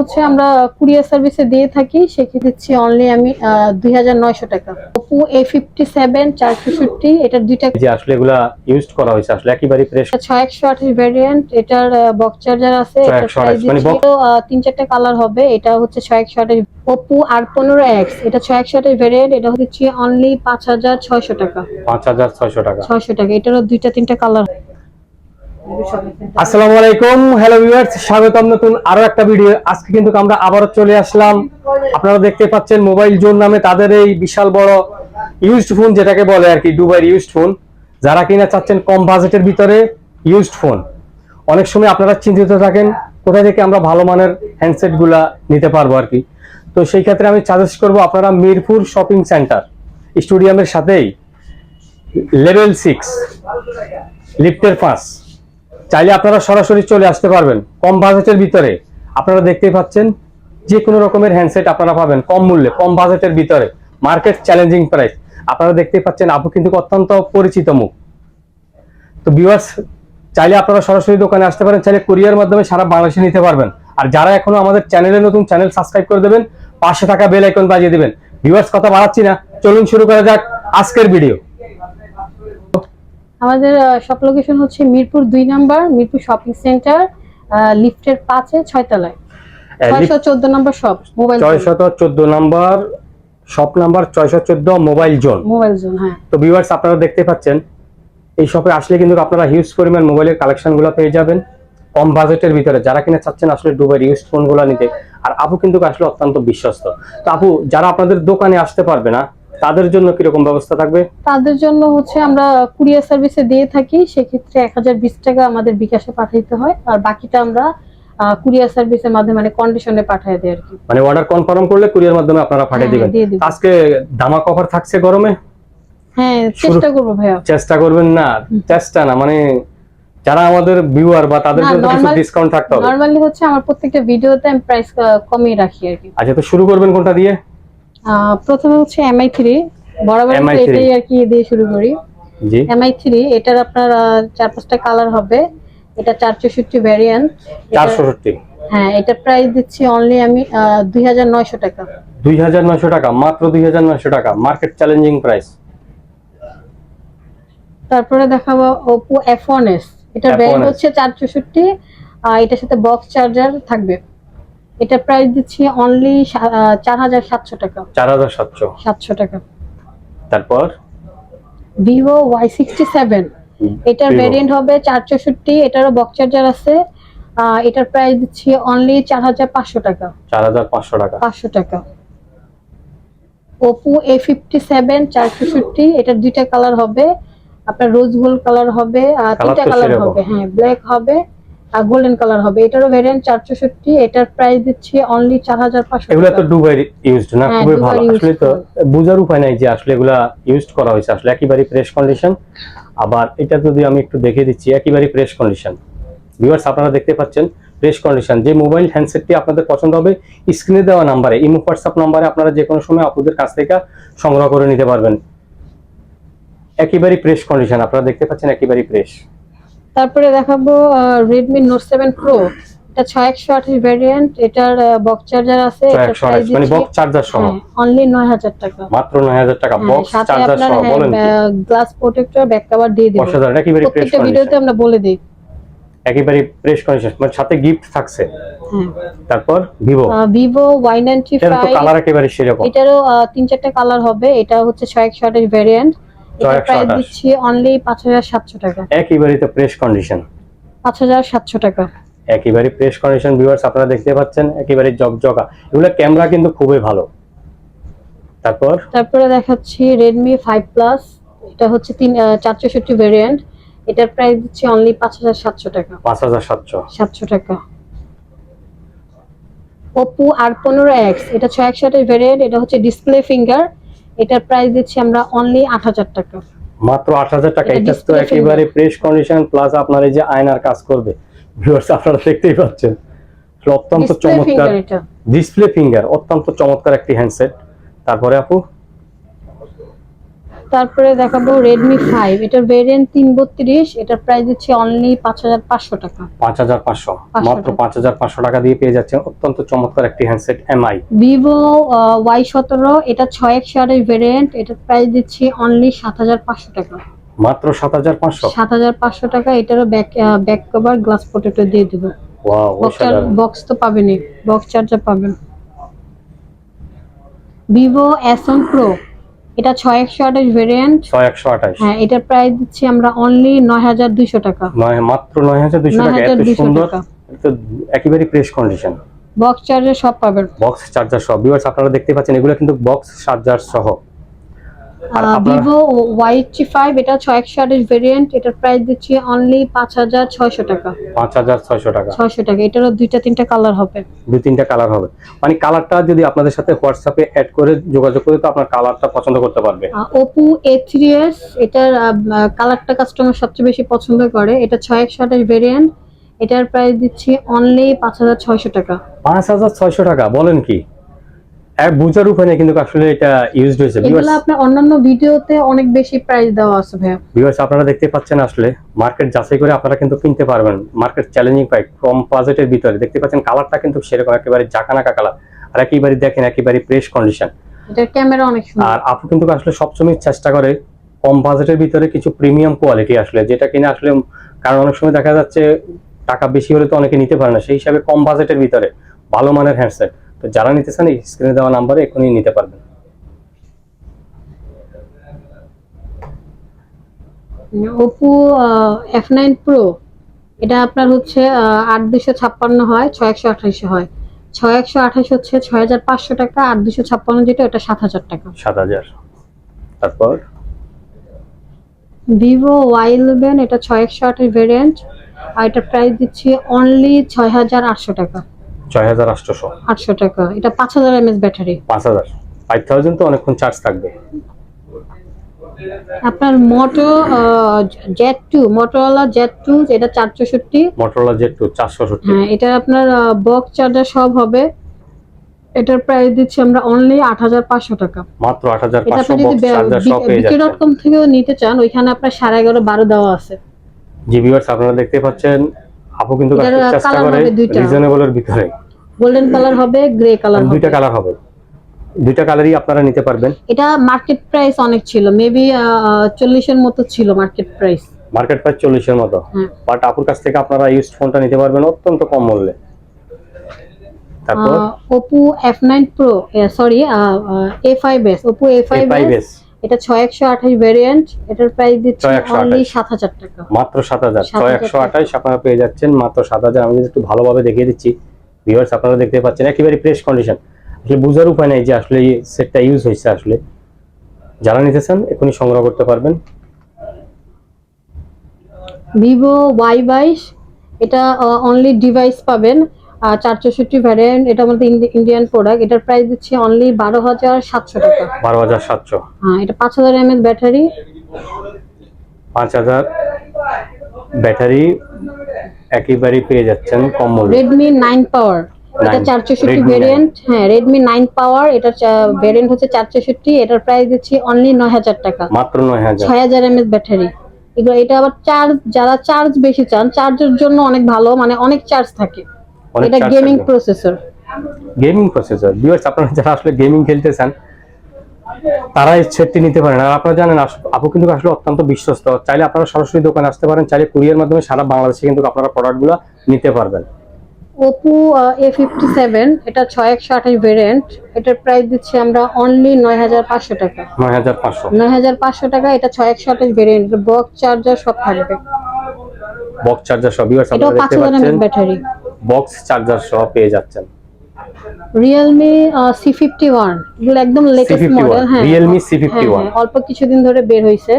হচ্ছে আমরা কুরিয়ার সার্ভিসে দিয়ে থাকি সেক্ষেত্রে দিচ্ছি অনলি আমি দুই হাজার নয়শো টাকা। ওপো এ ফিফটি সেভেন চার চৌষট্টি এটার দুইটা যে আসলে এগুলা ইউজ করা হয়েছে আসলে একেবারে ফ্রেশ ছয় একশো আঠাশ ভ্যারিয়েন্ট এটার বক্স চার্জার আছে মানে তিন চারটা কালার হবে এটা হচ্ছে ছয় একশো আঠাশ। ওপো আর পনেরো এক্স এটা ছয় একশো আঠাশ ভ্যারিয়েন্ট এটা হচ্ছে অনলি পাঁচ হাজার ছয়শো টাকা। পাঁচ হাজার ছয়শো টাকা। ছয়শো টাকা এটারও দুইটা তিনটা কালার আসসালামু আলাইকুম হ্যালো ভিউয়ার্স স্বাগতম নতুন আরও একটা ভিডিও আজকে কিন্তু আমরা আবারও চলে আসলাম। আপনারা দেখতে পাচ্ছেন মোবাইল জোন নামে তাদের এই বিশাল বড় ইউজড ফোন যেটাকে বলে আর কি দুবাইয়ের ইউজড ফোন যারা কিনা চাচ্ছেন কম বাজেটের ভিতরে ইউজড ফোন অনেক সময় আপনারা চিন্তিত থাকেন কোথা থেকে আমরা ভালো মানের হ্যান্ডসেটগুলা নিতে পারব আর কি। তো সেই ক্ষেত্রে আমি সাজেস্ট করব আপনারা মিরপুর শপিং সেন্টার স্টুডিয়ামের সাথেই লেভেল সিক্স লিফটের পাঁচ। চাইলে আপনারা সরাসরি চলে আসতে পারবেন, কম বাজেটের ভিতরে। আপনারা দেখতেই পাচ্ছেন যে কোনো রকমের হ্যান্ডসেট আপনারা পাবেন, কম মূল্যে, কম বাজেটের ভিতরে। মার্কেট চ্যালেঞ্জিং প্রাইস আপনারা দেখতেই পাচ্ছেন, আপু কিন্তু অত্যন্ত পরিচিত মুখ। তো ভিউয়ার্স চাইলে আপনারা সরাসরি দোকানে আসতে পারেন, চাইলে কুরিয়ার মাধ্যমে সারা বাংলাদেশে নিতে পারবেন। আর যারা এখনও আমাদের চ্যানেলে নতুন চ্যানেল সাবস্ক্রাইব করে দেবেন, পাশে থাকা বেল আইকন বাজিয়ে দেবেন। ভিউয়ার্স কথা বাড়াচ্ছি না। চলুন শুরু করা যাক আজকের ভিডিও আমাদের শপ লোকেশন হচ্ছে মিরপুর দুই নাম্বার মিরপুর শপিং সেন্টার লিফটের পাঁচে ছয় তলায় ছয়শো চোদ্দ নম্বর শপ মোবাইল ছয়শত চোদ্দ নাম্বার শপ নাম্বার ছয়শো চোদ্দ মোবাইল জোন মোবাইল জোন হ্যাঁ। তো ভিউয়ার্স আপনারা দেখতে পাচ্ছেন এই শপে আসলে কিন্তু আপনারা হিউজ পরিমাণ মোবাইলের কালেকশনগুলো পেয়ে যাবেন কম বাজেটের ভিতরে। যারা কিনা চাচ্ছেন আসলে ইউজ নিতে আর আপু কিন্তু আসলে অত্যন্ত বিশ্বস্ত। তো আপু যারা আপনাদের দোকানে আসতে পারবে না তাদের জন্য কীরকম ব্যবস্থা থাকবে? তাদের জন্য হচ্ছে আমরা কুরিয়ার সার্ভিসে দিয়ে থাকি সেক্ষেত্রে এক হাজার বিশ টাকা আমাদের বিকাশে পাঠাইতে হয় আর বাকিটা আমরা কুরিয়ার সার্ভিসের মাধ্যমে মানে কন্ডিশনে পাঠিয়ে আর কি। মানে অর্ডার কনফার্ম করলে কুরিয়ার মাধ্যমে আপনারা পাঠিয়ে হ্যাঁ, দিবেন। আজকে ধামাক অফার থাকছে গরমে? হ্যাঁ চেষ্টা করব ভাইয়া। চেষ্টা করবেন না চেষ্টা না মানে যারা আমাদের ভিউয়ার বা তাদের জন্য কিছু ডিসকাউন্ট থাকতে হবে। নর্মালি হচ্ছে আমার প্রত্যেকটা ভিডিওতে আমি প্রাইস কমিয়ে রাখি আর কি। আচ্ছা তো শুরু করবেন কোনটা দিয়ে? প্রথমে হচ্ছে এমআই থ্রি বরাবর এটাই আর কি দিয়ে শুরু করি। এমআই থ্রি এটার আপনার চার পাঁচটা কালার হবে। এটা চার চৌষট্টি ভ্যারিয়েন্ট চারশোষট্টি হ্যাঁ এটা প্রাইস দিচ্ছি অনলি আমি দুই হাজার নয়শো টাকা। দুই হাজার নয়শো টাকা মাত্র দুই হাজার নয়শো টাকা। মার্কেট চ্যালেঞ্জিং প্রাইস তারপরে দেখাবো ওপো এফ ওয়ান এস এটার F1S হচ্ছে চার চৌষট্টি এটার সাথে বক্স চার্জার থাকবে। এটা প্রাইস দিচ্ছি অনলি চার হাজার সাতশো টাকা। চার হাজার সাতশো। সাতশো টাকা। তারপর? ভিভো ওয়াই সিক্সটি সেভেন এটার Vivo। ভ্যারিয়েন্ট হবে চার চৌষট্টি এটারও বক্স চার্জার আছে। এটার প্রাইস দিচ্ছি অনলি চার হাজার পাঁচশো টাকা। চার হাজার পাঁচশো টাকা। পাঁচশো টাকা। ওপো এ ফিফটি সেভেন চার চৌষট্টি এটার দুইটা কালার হবে। আপনার রোজ গোল্ড কালার হবে আর তিনটা কালার হবে হ্যাঁ ব্ল্যাক হবে। গোল্ডেন কালার হবে। এটারও ভেরিয়েন্ট চার চৌষট্টি এটার প্রাইস দিচ্ছি অনলি চার হাজার পাঁচশো এগুলা তো দুবাই ইউজড না হ্যাঁ, খুবই ভালো। আসলে তো বোঝার উপায় নাই যে আসলে এগুলা ইউজড করা হয়েছে। আসলে একেবারে ফ্রেশ কন্ডিশন আবার এটা যদি আমি একটু দেখে দিচ্ছি একেবারে ফ্রেশ কন্ডিশন ভিউয়ার্স আপনারা দেখতে পাচ্ছেন ফ্রেশ কন্ডিশন যে মোবাইল হ্যান্ডসেটটি আপনাদের পছন্দ হবে স্ক্রিনে দেওয়া নাম্বারে ইমো হোয়াটসঅ্যাপ নাম্বারে আপনারা যে কোনো সময় আপনাদের কাছ থেকে সংগ্রহ করে নিতে পারবেন। একেবারে ফ্রেশ কন্ডিশন আপনারা দেখতে পাচ্ছেন একেবারে ফ্রেশ তারপরে দেখাবো রেডমি নোট সেভেন প্রো এটা ছয় একশো আঠাশ ভ্যারিয়েন্ট এটার বক্স চার্জার আছে মানে বক্স চার্জার সহ। অনলি নয় হাজার টাকা। মাত্র নয় হাজার টাকা হ্যাঁ, বক্স চার্জার সহ বলেন গ্লাস প্রোটেক্টর ব্যাক কভার দিয়ে দিব। অসাধারণ একেবারে ফ্রেশ প্রত্যেকটা ভিডিওতে আমরা বলে দিই। একেবারে ফ্রেশ কন্ডিশন মানে সাথে গিফট থাকছে। হ্যাঁ। তারপর Vivo Vivo Y ninety five colour একেবারে সেরকম। এটারও তিন চারটা কালার হবে এটা হচ্ছে ছয় একশো আঠাশ ভ্যারিয়েন্ট এটা 6128 প্রাইস দিচ্ছি অনলি পাঁচ হাজার সাতশো টাকা। একেবারে তো ফ্রেশ কন্ডিশন পাঁচ হাজার সাতশো টাকা। একেবারে ফ্রেশ কন্ডিশন ভিউয়ার্স আপনারা দেখতে পাচ্ছেন একেবারে জকজকা। এগুলো ক্যামেরা কিন্তু খুবই ভালো। তারপর? তারপরে দেখাচ্ছি এটা হচ্ছে তিন চার চৌষট্টি ভ্যারিয়েন্ট এটার প্রাইস দিচ্ছি অনলি পাঁচ হাজার সাতশো টাকা। পাঁচ হাজার সাতশো। সাতশো টাকা। ওপো আর পনেরো এক্স এটা ছয় একশো আঠাশ ভ্যারিয়েন্ট এটা হচ্ছে ডিসপ্লে ফিঙ্গার এটার প্রাইস দিচ্ছি আমরা অনলি আট হাজার টাকা। মাত্র আট হাজার টাকা এটা তো একেবারে প্রেস কন্ডিশন প্লাস আপনার এই যে আয়নার কাজ করবে। ভিউয়ার্স আপনারা দেখতেই পাচ্ছেন। অত্যন্ত চমৎকার। ডিসপ্লে ফিঙ্গার অত্যন্ত চমৎকার একটি হ্যান্ডসেট তারপরে আপু? তারপরে দেখাবো রেডমি ফাইভ এটার ভেরিয়েন্ট তিন বত্রিশ এটার প্রাইস দিচ্ছে অনলি পাঁচ হাজার পাঁচশো টাকা। পাঁচ হাজার পাঁচশো 500 মাত্র। পাঁচ হাজার পাঁচশো টাকা দিয়ে পেয়ে যাচ্ছেন অত্যন্ত চমৎকার একটি হ্যান্ডসেট এমআই ভিভো ওয়াই সতেরো এটা ছয় একশো আটের ভেরিয়েন্ট এটার প্রাইস দিচ্ছি অনলি সাত হাজার পাঁচশো টাকা। মাত্র সাত হাজার পাঁচশো? সাত হাজার পাঁচশো টাকা এটারও ব্যাক ব্যাক কভার গ্লাস পোটেটো দিয়ে দেবো। ওয়াও বক্স তো পাবেনই বক্স চার্জার পাবেন। ভিভো এস প্রো এটা ছয় একশো আঠাশ ভেরিয়েন্ট ছয় একশো আঠাশ। হ্যাঁ এটার প্রাইস দিচ্ছি আমরা অনলি নয় হাজার দুইশো টাকা। নয় মাত্র নয় হাজার দুইশো টাকা এত সুন্দর একেবারে ফ্রেশ কন্ডিশন বক্স চার্জার সব পাবেন। বক্স চার্জার সব। ভিউয়ার্স আপনারা দেখতে পাচ্ছেন এগুলো কিন্তু বক্স চার্জার সহ। ভিভো ওয়াই এইটটি ফাইভ এটা ছয় একশো আঠাশ ভেরিয়েন্ট এটার প্রাইস দিচ্ছি অনলি পাঁচ হাজার ছয়শো টাকা। পাঁচ হাজার ছয়শো টাকা। ছয়শো টাকা এটারও দুইটা তিনটা কালার হবে। দুই তিনটা কালার হবে। মানে কালারটা যদি আপনাদের সাথে হোয়াটসঅ্যাপে অ্যাড করে যোগাযোগ করে তো আপনার কালারটা পছন্দ করতে পারবে। ওপো এ থ্রি এস এটার কালারটা কাস্টমার সবচেয়ে বেশি পছন্দ করে। এটা ছয় একশো আঠাশ ভেরিয়েন্ট এটার প্রাইস দিচ্ছি অনলি পাঁচ হাজার ছয়শো টাকা। পাঁচ হাজার ছয়শো টাকা বলেন কি? বুঝার উপায় কিন্তু আসলে এটা ইউজড হয়েছে। এগুলো আপনার অন্যান্য ভিডিওতে অনেক বেশি প্রাইস দেওয়া আছে ভাইয়া। ভিউয়ার্স আপনারা দেখতে পাচ্ছেন আসলে মার্কেট যাচাই করে আপনারা কিন্তু কিনতে পারবেন। মার্কেট চ্যালেঞ্জিং প্রাইস কম বাজেটের ভিতরে। দেখতে পাচ্ছেন কালারটা কিন্তু সেরকম একেবারে জাকানাকা কালার আর একেবারে দেখেন একেবারে ফ্রেশ কন্ডিশন এটার ক্যামেরা অনেক সুন্দর। আর আপু কিন্তু আসলে সবসময় চেষ্টা করে কম বাজেটের ভিতরে কিছু প্রিমিয়াম কোয়ালিটি আসলে যেটা কিনা আসলে কারণ অনেক সময় দেখা যাচ্ছে টাকা বেশি হলে তো অনেকে নিতে পারে না। সেই হিসাবে কম বাজেটের ভিতরে ভালো মানের হ্যান্ডসেট তো যারা নিতে চান স্ক্রিনে দেওয়া নাম্বারে এখনই নিতে পারবেন। ওপো এফ নাইন প্রো এটা আপনার হচ্ছে আট দুশো ছাপ্পান্ন হয় ছয় একশো আঠাশি হয়। ছয় একশো আঠাশ হচ্ছে ছয় হাজার পাঁচশো টাকা আট দুশো ছাপ্পান্ন যেটা ওটা সাত হাজার টাকা। সাত হাজার। তারপর? ভিভো ওয়াই ইলেভেন এটা ছয় একশো আঠাশ ভেরিয়েন্ট আর এটার প্রাইস দিচ্ছি অনলি ছয় হাজার আটশো টাকা। ছয় হাজার আটশোশো আটশো টাকা। এটা পাঁচ হাজার এমএস ব্যাটারি। পাঁচ হাজার। ফাইভ থাউজেন্ড তো অনেকক্ষণ চার্জ থাকবে। আপনার মোটো জেট টু টু এটা মোটরোলা জেড টু হ্যাঁ এটা আপনার বক্স চার্জার সব হবে। এটার প্রাইস দিচ্ছি আমরা অনলি আট হাজার পাঁচশো টাকা। মাত্র আট হাজার পাঁচশো যদি বক্স চার্জার সহ পেয়ে বিকে ডট কম থেকেও নিতে চান ওইখানে আপনার সাড়ে এগারো বারো দেওয়া আছে। জি ভিউয়ার্স আপনারা দেখতে পাচ্ছেন আপু কিন্তু চেষ্টা করে রিজনেবলের ভিতরে। গোল্ডেন কালার হবে গ্রে কালার হবে দুইটা কালার হবে। দুইটা কালারই আপনারা নিতে পারবেন। এটা মার্কেট প্রাইস অনেক ছিল মেবি 40 এর মতো ছিল মার্কেট প্রাইস মার্কেট প্রাইস 40 এর মতো বাট আপুর কাছ থেকে আপনারা ইউজড ফোনটা নিতে পারবেন অত্যন্ত কম মূল্যে। তারপর? Oppo F9 Pro sorry A5s Oppo A5s এটা ছয় একশো আঠাশ ভ্যারিয়েন্ট এটার প্রাইস দিচ্ছি অনলি সাত হাজার টাকা। মাত্র সাত হাজার। 7,000 ছয় একশো আঠাইশ আপনারা পেয়ে যাচ্ছেন মাত্র সাত হাজার। আমি একটু ভালোভাবে দেখিয়ে দিচ্ছি। ভিউয়ার্স আপনারা দেখতে পাচ্ছেন একেবারে ফ্রেশ কন্ডিশন আসলে বুঝার উপায় নাই যে আসলে এই সেটটা ইউজ হয়েছে আসলে। যারা নিতে চান এখনই সংগ্রহ করতে পারবেন। ভিভো ওয়াই বাইশ এটা অনলি ডিভাইস পাবেন। চার চৌষট্টি ভ্যারিয়েন্ট এটা আমাদের ইন্ডিয়ান প্রোডাক্ট এটার প্রাইস দিচ্ছি অনলি বারো হাজার সাতশো টাকা। বারো হাজার সাতশো। হ্যাঁ এটা পাঁচ হাজার এমএস ব্যাটারি পাঁচ হাজার ব্যাটারি একেবারেই পেয়ে যাচ্ছেন কম মূল্যে। রেডমি নাইন পাওয়ার এটা চার চৌষট্টি ভেরিয়েন্ট হ্যাঁ রেডমি নাইন পাওয়ার এটা ভেরিয়েন্ট হচ্ছে চার চৌষট্টি এটার প্রাইস দিচ্ছি অনলি নয় হাজার টাকা। মাত্র নয় হাজার। ছয় হাজার এমএস ব্যাটারি এগুলো এটা আবার চার্জ যারা চার্জ বেশি চান চার্জের জন্য অনেক ভালো মানে অনেক চার্জ থাকে। এটা gaming processor gaming processor viewers আপনারা যারা আসলে গেমিং খেলতে চান তারা এই সেটটি নিতে পারেন। আর আপনারা জানেন আপু কিন্তু আসলে অত্যন্ত বিশ্বস্ত। চাইলে আপনারা সরাসরি দোকানে আসতে পারেন চাইলে কুরিয়ার মাধ্যমে সারা বাংলাদেশে কিন্তু আপনারা প্রোডাক্টগুলো নিতে পারবেন। ওপো এ ফিফটি সেভেন এটা ছয় একশো আঠাশ ভেরিয়েন্ট এটার প্রাইস দিচ্ছি আমরা অনলি নয় হাজার পাঁচশো টাকা। নয় হাজার পাঁচশো। নয় হাজার পাঁচশো টাকা এটা ছয় একশো আঠাশ ভেরিয়েন্ট বক্স চার্জার সব থাকবে। বক্স চার্জার ভিউয়ার্স এটাও পাঁচ হাজার ব্যাটারি। বক্স চার্জার সহ পেয়ে যাচ্ছেন। ফিফটি ওয়ান এগুলো একদম লেটেস্ট C51 মডেল হ্যাঁ। Realme হ্যাঁ, C51 হ্যাঁ, অল্প কিছুদিন ধরে বের হয়েছে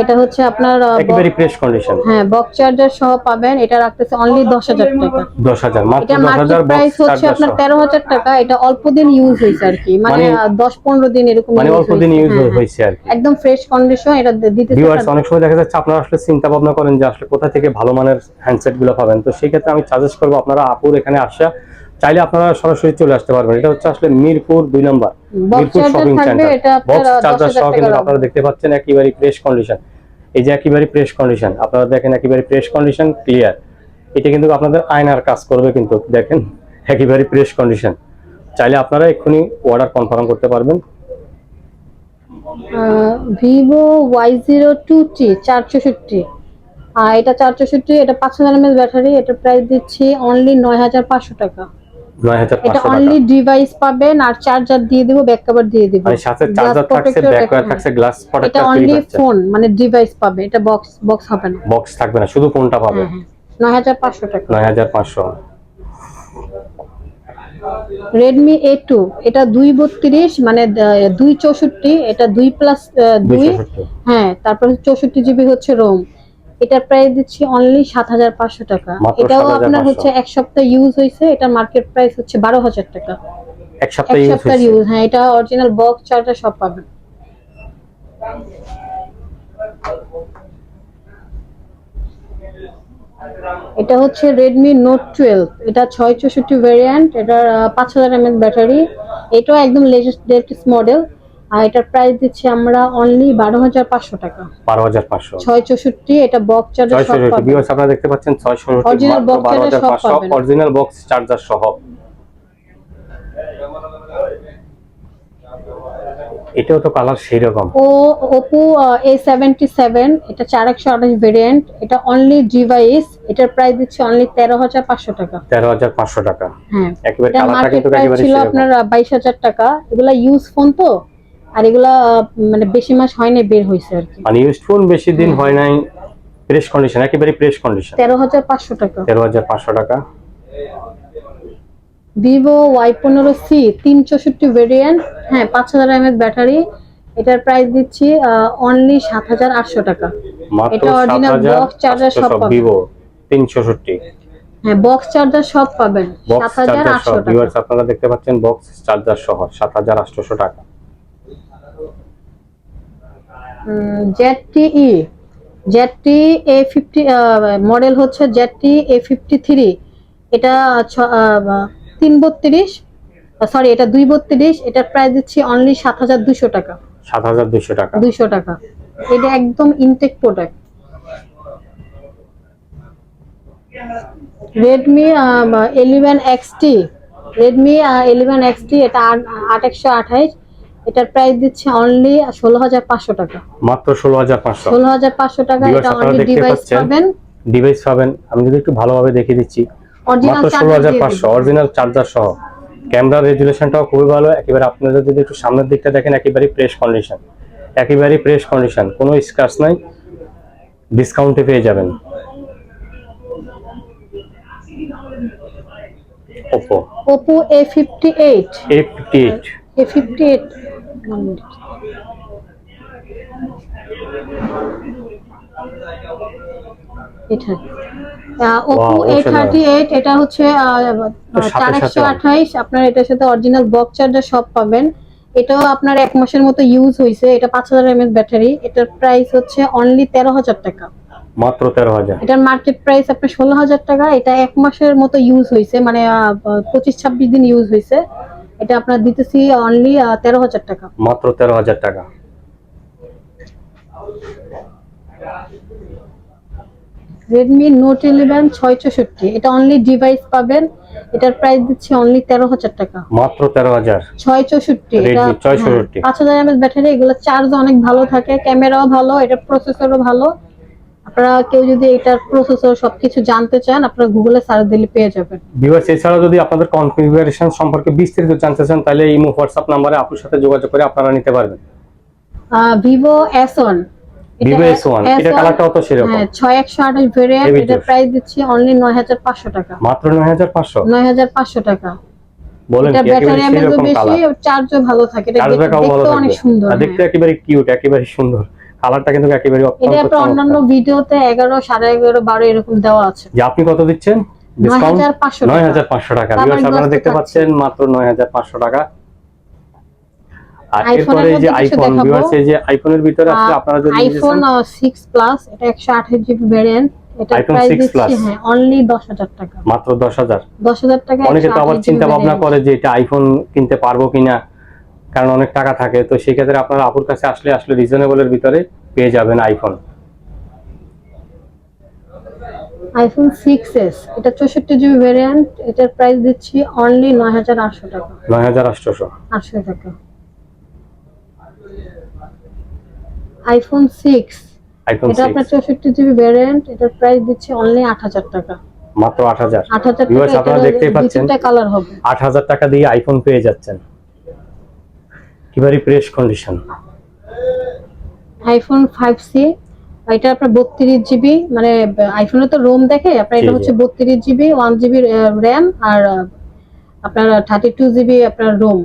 এটা হচ্ছে আপনার একেবারে ফ্রেশ কন্ডিশন হ্যাঁ বক্স চার্জার সহ পাবেন। এটা রাখতেছে অনলি দশ হাজার টাকা। দশ হাজার মাত্র এটা দশ মার্কেট হাজার প্রাইস হচ্ছে আপনার সহ। তেরো হাজার টাকা। এটা অল্প দিন ইউজ হয়েছে আর কি। মানে মানে- আহ, দশ পনেরো দিন এরকম মানে অল্প দিন ইউজ হ্যাঁ, হ্যাঁ। হয়েছে আর কি। একদম ফ্রেশ কন্ডিশন এটা দিতে ভিউয়ার্স অনেক সময় দেখা যাচ্ছে আপনারা আসলে চিন্তা ভাবনা করেন যে আসলে কোথা থেকে ভালো মানের হ্যান্ডসেটগুলো পাবেন। তো সেই ক্ষেত্রে আমি সাজেস্ট করব আপনারা আপুর এখানে আসা চাইলে আপনারা সরাসরি চলে আসতে পারবেন। এটা হচ্ছে আসলে মিরপুর দুই number Mirpur shopping center box charger সহ কিন্তু আপনারা দেখতে পাচ্ছেন একেবারে ফ্রেশ কন্ডিশন এই যে একেবারে ফ্রেশ কন্ডিশন আপনারা দেখেন একেবারে ফ্রেশ কন্ডিশন ক্লিয়ার এটা কিন্তু আপনাদের আয়নার কাজ করবে কিন্তু দেখেন একেবারে ফ্রেশ কন্ডিশন চাইলে আপনারা এক্ষুনি অর্ডার কনফার্ম করতে পারবেন। Vivo Y zero two T চার চৌষট্টি আর এটা চার চৌষট্টি এটা পাঁচ হাজার এমএস ব্যাটারি এটা প্রাইস দিচ্ছি অনলি নয় হাজার পাঁচশো টাকা। এটা অনলি ডিভাইস পাবেন আর চার্জার দিয়ে দিব ব্যাক কভার দিয়ে দিব। মানে সাথে চার্জার থাকছে ব্যাক একটা- থাকছে গ্লাস এটা প্রোটেক্টর অনলি ফ্রি ফোন মানে ডিভাইস পাবে এটা বক্স বক্স হবে না। বক্স থাকবে না শুধু ফোনটা পাবে। হ্যাঁ হ্যাঁ। নয় হাজার পাঁচশো টাকা। নয় হাজার পাঁচশো। রেডমি এ টু এটা দুই বত্রিশ মানে দুই চৌষট্টি এটা দুই প্লাস দুই। হ্যাঁ তারপর চৌষট্টি জিবি হচ্ছে রোম এটার প্রাইস দিচ্ছি অনলি সাত হাজার পাঁচশো টাকা। এটাও আপনার হচ্ছে এক সপ্তাহ ইউজ হয়েছে এটা মার্কেট প্রাইস হচ্ছে বারো হাজার টাকা। এক সপ্তাহ ইউজ হ্যাঁ এটা অরিজিনাল বক্স চার্জার সব পাবেন। এটা হচ্ছে রেডমি নোট টুয়েলভ এটা ছয় চৌষট্টি ভ্যারিয়েন্ট এটার পাঁচ হাজার এমএস ব্যাটারি এটাও একদম লেটেস্ট মডেল আর এটার প্রাইস দিচ্ছি আমরা অনলি বারো হাজার পাঁচশো টাকা। বারো হাজার পাঁচশো। ছয় চৌষট্টি এটা বক্স চার্জার আপনারা দেখতে পাচ্ছেন পাঁচশো পাবেন। অরিজিনাল বক্স চার্জার সহ। এটাও তো কালার সেই রকম। ও ওপো এ সেভেন্টি সেভেন এটা চার একশো আঠাশ ভেরিয়েন্ট এটা অনলি ডিভাইস এটার প্রাইস দিচ্ছে অনলি তেরো হাজার পাঁচশো টাকা। তেরো হাজার পাঁচশো টাকা। হ্যাঁ। একেবারে কালারটা কিন্তু ছিল আপনার বাইশ হাজার টাকা। এগুলা ইউজ ফোন তো? আর এগুলা মানে বেশি মাস হয় না বের হয়েছে আর কি। মানে ইউজ ফোন বেশি দিন হয় নাই প্রেস কন্ডিশন একেবারে প্রেস কন্ডিশন তেরো হাজার পাঁচশো টাকা। তেরো হাজার পাঁচশো টাকা। ভিভো ওয়াই পনেরো সি তিন চৌষট্টি ভেরিয়েন্ট হ্যাঁ পাঁচ হাজার এমএস ব্যাটারি। এটার প্রাইস দিচ্ছি অনলি সাত হাজার আটশো টাকা। এটা হাজার box charger সব পাবেন। ভিভো তিনশোষট্টি হ্যাঁ বক্স চার্জার সব পাবেন বক্স সাত হাজার চার্জার আটশো সহ টাকা। ভিউয়ার্স আপনারা দেখতে পাচ্ছেন বক্স চার্জার সহ সাত হাজার আটশোশো টাকা। Z T Z T A fifty model হচ্ছে Z T A fifty three এটা তিন বত্রিশ সরি এটা দুই বত্রিশ এটার প্রাইস দিচ্ছি অনলি সাত হাজার দুশো টাকা। সাত হাজার দুশো টাকা। দুইশো টাকা। এটা একদম intact product Redmi eleven X T Redmi eleven X T এটা আট একশো আঠাইশ এটার প্রাইস দিচ্ছে অনলি ষোলো হাজার পাঁচশো টাকা। মাত্র ষোলো হাজার পাঁচশো। ষোলো হাজার পাঁচশো টাকা এটা অনলি ডিভাইস পাবেন। ডিভাইস পাবেন। আমি যদি একটু ভালোভাবে দেখিয়ে দিচ্ছি। মাত্র ষোলো হাজার পাঁচশো অরিজিনাল চার্জার সহ। ক্যামেরা রেজুলেশনটাও খুবই ভালো। একেবারে আপনারা যদি একটু সামনের দিকটা দেখেন একেবারে ফ্রেশ কন্ডিশন একেবারে প্রেস কন্ডিশন কোনো স্ক্র্যাচ নাই। ডিসকাউন্টে পেয়ে যাবেন। Oppo Oppo A fifty eight A fifty eight A fifty eight এটা। ওপো Wow, এ অসাধারণ। থার্টি এইট এটা হচ্ছে চার একশো আঠাইশ। আপনার এটার সাথে অরিজিনাল বক্স চার্জার সব পাবেন। এটাও আপনার এক মাসের মতো ইউজ হয়েছে এটা পাঁচ হাজার এমএস ব্যাটারি এটার প্রাইস হচ্ছে অনলি তেরো হাজার টাকা। মাত্র তেরো হাজার। এটার মার্কেট প্রাইস আপনার ষোলো হাজার টাকা। এটা এক মাসের মতো ইউজ হয়েছে মানে পঁচিশ ছাব্বিশ দিন ইউজ হয়েছে এটা আপনার দিতেছি অনলি তেরো হাজার টাকা। মাত্র তেরো হাজার টাকা। রেডমি নোট ইলেভেন ছয় চৌষট্টি এটা অনলি ডিভাইস পাবেন। এটার প্রাইস দিচ্ছি অনলি তেরো হাজার টাকা। মাত্র তেরো হাজার। ছয় চৌষট্টি এটা Redmi 664 পাঁচ হাজার এমএস ব্যাটারি এগুলো চার্জ অনেক ভালো থাকে ক্যামেরাও ভালো এটার প্রসেসরও ভালো। আপনারা কেউ যদি এটার প্রসেসর সবকিছু জানতে চান আপনারা গুগলে সার্চ দিলে পেয়ে যাবেন। ভিউয়ার্স এছাড়া যদি আপনাদের কনফিগারেশন সম্পর্কে বিস্তারিত জানতে চান তাহলে ইমো হোয়াটসঅ্যাপ নাম্বারে আপুর সাথে যোগাযোগ করে আপনারা নিতে পারবেন। Vivo S Vivo S one এটা কালারটাও তো সেরকম। হ্যাঁ ছয় একশো আঠাশ ভেরিয়েন্ট Heavy এটার প্রাইস দিচ্ছি অনলি নয় হাজার পাঁচশো টাকা। মাত্র নয় হাজার পাঁচশো? নয় হাজার পাঁচশো টাকা। বলেন এটা ব্যাটারি এমএচও বেশি চার্জও ভালো থাকে এটা দেখতে অনেক সুন্দর দেখতে হ্যাঁ। একেবারে কিউট একেবারে সুন্দর। কালারটা কিন্তু একেবারে এটা আপনার অন্যান্য ভিডিওতে এগারো সাড়ে এগারো বারো এরকম দেওয়া আছে। যে আপনি কত দিচ্ছেন? ডিসকাউন্ট 9,500 নয় হাজার পাঁচশো টাকা। ভিউয়ার্স আপনারা দেখতে পাচ্ছেন মাত্র নয় হাজার পাঁচশো টাকা। আর এরপরে এই যে আইফোন। ভিউয়ার্স এই যে আইফোনের ভিতরে আছে আপনারা যদি আইফোন চান, সিক্স প্লাস এটা একশো আঠাশ জিবি ভ্যারিয়েন্ট এটা iPhone প্রাইস 6 দিচ্ছি হ্যাঁ অনলি দশ হাজার টাকা। মাত্র দশ হাজার। দশ হাজার টাকা অনেকে তো আবার চিন্তা ভাবনা করে যে এটা আইফোন কিনতে পারব কিনা। কারণ অনেক টাকা থাকে। তো সেই ক্ষেত্রে আপনারা আপুর কাছে আসলে আসলে রিজনেবলের ভিতরে পেয়ে যাবেন আইফোন আইফোন সিক্স এস এটা চৌষট্টি জিবি ভ্যারিয়েন্ট এটার প্রাইস দিচ্ছি অনলি নয় হাজার আটশো টাকা। নয় হাজার আটশোশো। আটশো টাকা। আইফোন সিক্স আইফোন এটা আপনার সিক্স চৌষট্টি জিবি ভ্যারিয়েন্ট এটার প্রাইস দিচ্ছি অনলি আট হাজার টাকা। মাত্র আট হাজার। আট হাজার Viewers, টাকা আপনারা দেখতেই পাচ্ছেন। কালার হবে। আট হাজার টাকা দিয়ে আইফোন পেয়ে যাচ্ছেন। এবারে fresh condition iPhone five C এটা আপনার বত্রিশ জিবি মানে আইফোনে তো রোম দেখে আপনার এটা হচ্ছে বত্রিশ জিবি ওয়ান জিবি র্যাম আর আপনার থার্টি টু জিবি আপনার রোম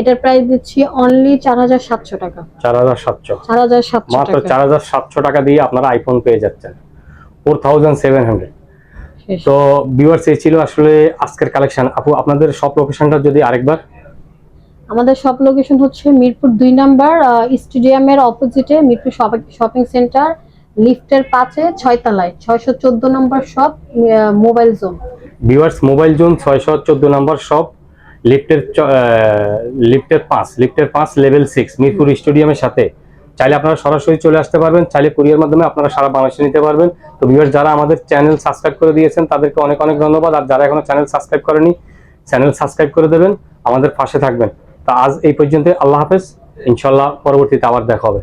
এটার প্রাইস দিচ্ছি অনলি চার হাজার সাতশো টাকা। চার হাজার সাতশো। চার হাজার সাতশো মাত্র চার হাজার সাতশো টাকা দিয়ে আপনারা আইফোন পেয়ে যাচ্ছেন। Four thousand seven hundred. তো ভিউয়ার্স এই ছিল আসলে আজকের কালেকশন আপু আপনাদের সব লোকেশনটা যদি আরেকবার আমাদের সব লোকেশন হচ্ছে মিরপুর দুই নাম্বার স্টেডিয়ামের অপোজিটে মিরপুর শপিং সেন্টার লিফটের পাশে ছয়তলায় ছয়শো চোদ্দ number shop mobile zone viewers mobile zone ছয়শো চোদ্দ নম্বর শপ লিফটের লিফটের পাঁচ লিফটের পাঁচ লেভেল সিক্স মিরপুর স্টেডিয়ামের সাথে। চাইলে আপনারা সরাসরি চলে আসতে পারবেন চাইলে কুরিয়ার মাধ্যমে আপনারা সারা বাংলাদেশে নিতে পারবেন। তো ভিউয়ার্স যারা আমাদের চ্যানেল সাবস্ক্রাইব করে দিয়েছেন তাদেরকে অনেক অনেক ধন্যবাদ। আর যারা এখনও চ্যানেল সাবস্ক্রাইব করেনি চ্যানেল সাবস্ক্রাইব করে দেবেন আমাদের পাশে থাকবেন। তা আজ এই পর্যন্ত আল্লাহ হাফেজ। ইনশাল্লাহ পরবর্তীতে আবার দেখা হবে।